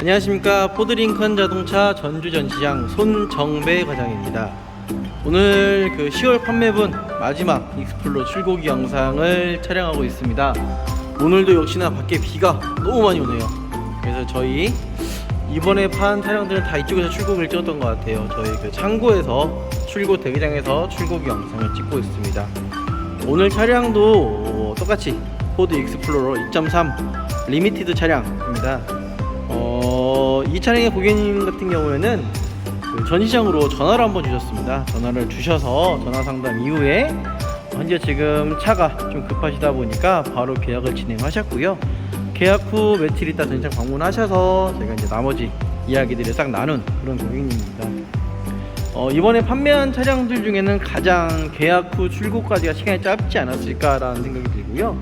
안녕하십니까 포드링컨 자동차 전주 전시장 손정배 과장입니다. 오늘 그 10월 판매분 마지막 익스플로 출고기 영상을 촬영하고 있습니다. 오늘도 역시나 밖에 비가 너무 많이 오네요. 그래서 저희 이번에 판 차량들은 다 이쪽에서 출고기를 찍었던 것 같아요. 저희 그 창고에서 출고 대기장에서 출고기 영상을 찍고 있습니다. 오늘 차량도 똑같이 포드 익스플로러 2.3 리미티드 차량입니다. 어, 이 차량의 고객님 같은 경우에는 그 전시장으로 전화를 한번 주셨습니다. 전화를 주셔서 전화 상담 이후에 현재 지금 차가 좀 급하시다 보니까 바로 계약을 진행하셨고요. 계약 후 며칠 있다 전시장 방문하셔서 제가 이제 나머지 이야기들을 싹 나눈 그런 고객님입니다. 어, 이번에 판매한 차량들 중에는 가장 계약 후 출고까지가 시간이 짧지 않았을까라는 생각이 들고요.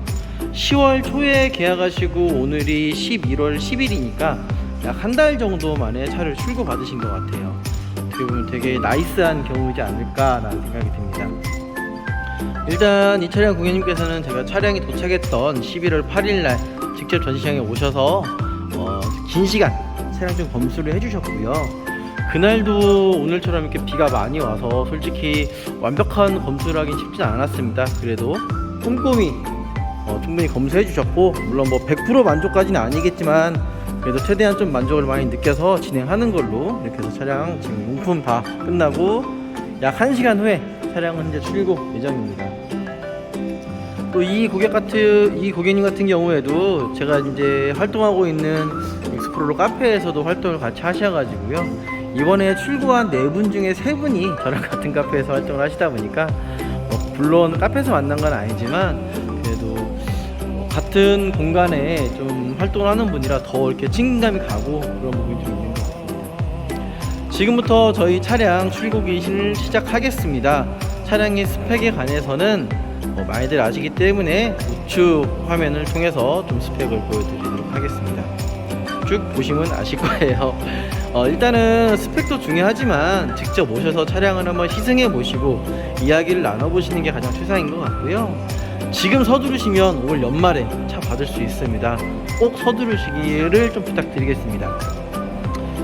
10월 초에 계약하시고 오늘이 11월 10일이니까 약 한 달 정도 만에 차를 출고 받으신 것 같아요. 어떻게 보면 되게 나이스한 경우이지 않을까라는 생각이 듭니다. 일단 이 차량 고객님께서는 제가 차량이 도착했던 11월 8일 날 직접 전시장에 오셔서 어, 긴 시간 차량 좀 검수를 해주셨고요. 그날도 오늘처럼 이렇게 비가 많이 와서 솔직히 완벽한 검수를 하긴 쉽진 않았습니다. 그래도 꼼꼼히 어, 충분히 검수해 주셨고 물론 뭐 100% 만족까지는 아니겠지만 그래도 최대한 좀 만족을 많이 느껴서 진행하는 걸로 이렇게 해서 차량 지금 용품 다 끝나고 약 1시간 후에 차량은 이제 출고 예정입니다. 또 이 고객 같은 이 고객님 같은 경우에도 제가 이제 활동하고 있는 익스플로러 카페에서도 활동을 같이 하셔가지고요. 이번에 출고한 네 분 중에 세 분이 저랑 같은 카페에서 활동을 하시다 보니까 뭐 물론 카페에서 만난 건 아니지만 같은 공간에 좀 활동을 하는 분이라 더 이렇게 친감이 가고 그런 부분이 좀 있는 것 같습니다. 지금부터 저희 차량 출고기를 시작하겠습니다. 차량의 스펙에 관해서는 뭐 많이들 아시기 때문에 우측 화면을 통해서 좀 스펙을 보여드리도록 하겠습니다. 쭉 보시면 아실 거예요. 어, 일단은 스펙도 중요하지만 직접 오셔서 차량을 한번 시승해 보시고 이야기를 나눠보시는 게 가장 최상인 것 같고요. 지금 서두르시면 올 연말에 차 받을 수 있습니다. 꼭 서두르시기를 좀 부탁드리겠습니다.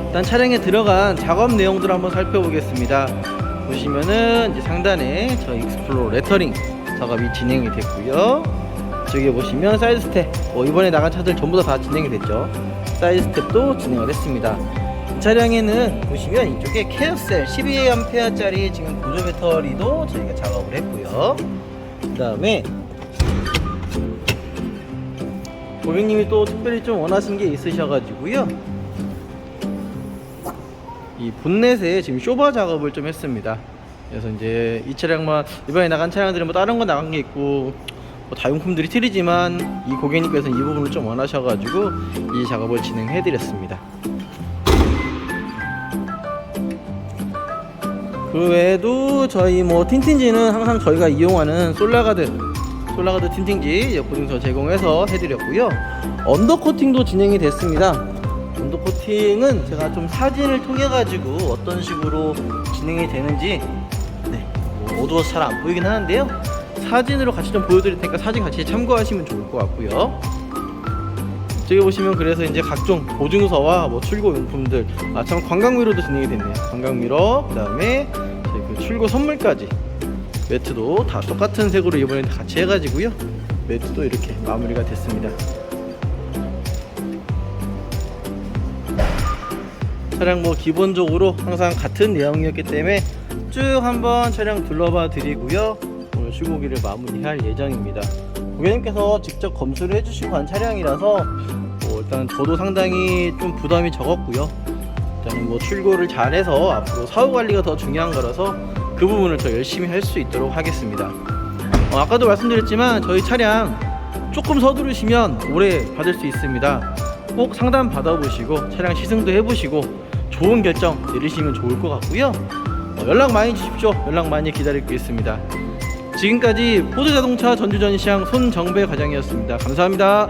일단 차량에 들어간 작업 내용들 한번 살펴보겠습니다. 보시면은 이제 상단에 저 익스플로러 레터링 작업이 진행이 됐고요. 저기 보시면 사이드 스텝, 뭐 이번에 나간 차들 전부 다 다 진행이 됐죠. 사이드 스텝도 진행을 했습니다. 이 차량에는 보시면 이쪽에 케어셀 12A짜리 지금 보조 배터리도 저희가 작업을 했고요. 그 다음에 고객님이 또 특별히 좀 원하신 게 있으셔가지고요. 이 본넷에 지금 쇼바 작업을 좀 했습니다. 그래서 이제 이 차량만 이번에 나간 차량들은 뭐 다른 거 나간 게 있고 뭐 다용품들이 틀리지만 이 고객님께서는 이 부분을 좀 원하셔가지고 이 작업을 진행해드렸습니다. 그 외에도 저희 뭐 틴틴지는 항상 저희가 이용하는 솔라가드 솔라가드 틴팅지 보증서 제공해서 해드렸고요. 언더코팅도 진행이 됐습니다. 언더코팅은 제가 좀 사진을 통해 가지고 어떤 식으로 진행이 되는지 네, 뭐 어두워서 잘 안 보이긴 하는데요. 사진으로 같이 좀 보여드릴 테니까 사진 같이 참고하시면 좋을 것 같고요. 저기 보시면 그래서 이제 각종 보증서와 뭐 출고 용품들 아참 관광미로도 진행이 됐네요. 저희 그 출고 선물까지 매트도 다 똑같은 색으로 이번에 같이 해가지고요. 매트도 이렇게 마무리가 됐습니다. 차량 뭐 기본적으로 항상 같은 내용이었기 때문에 쭉 한번 차량 둘러봐 드리고요. 오늘 출고기를 마무리할 예정입니다. 고객님께서 직접 검수를 해주시고 간 차량이라서 뭐 일단 저도 상당히 좀 부담이 적었고요. 일단은 뭐 출고를 잘해서 앞으로 사후 관리가 더 중요한 거라서 그 부분을 더 열심히 할 수 있도록 하겠습니다. 어, 아까도 말씀드렸지만 저희 차량 조금 서두르시면 오래 받을 수 있습니다. 꼭 상담 받아보시고 차량 시승도 해보시고 좋은 결정 내리시면 좋을 것 같고요. 어, 연락 많이 주십시오. 연락 많이 기다리고 있습니다. 지금까지 포드 자동차 전주 전시장 손정배 과장이었습니다. 감사합니다.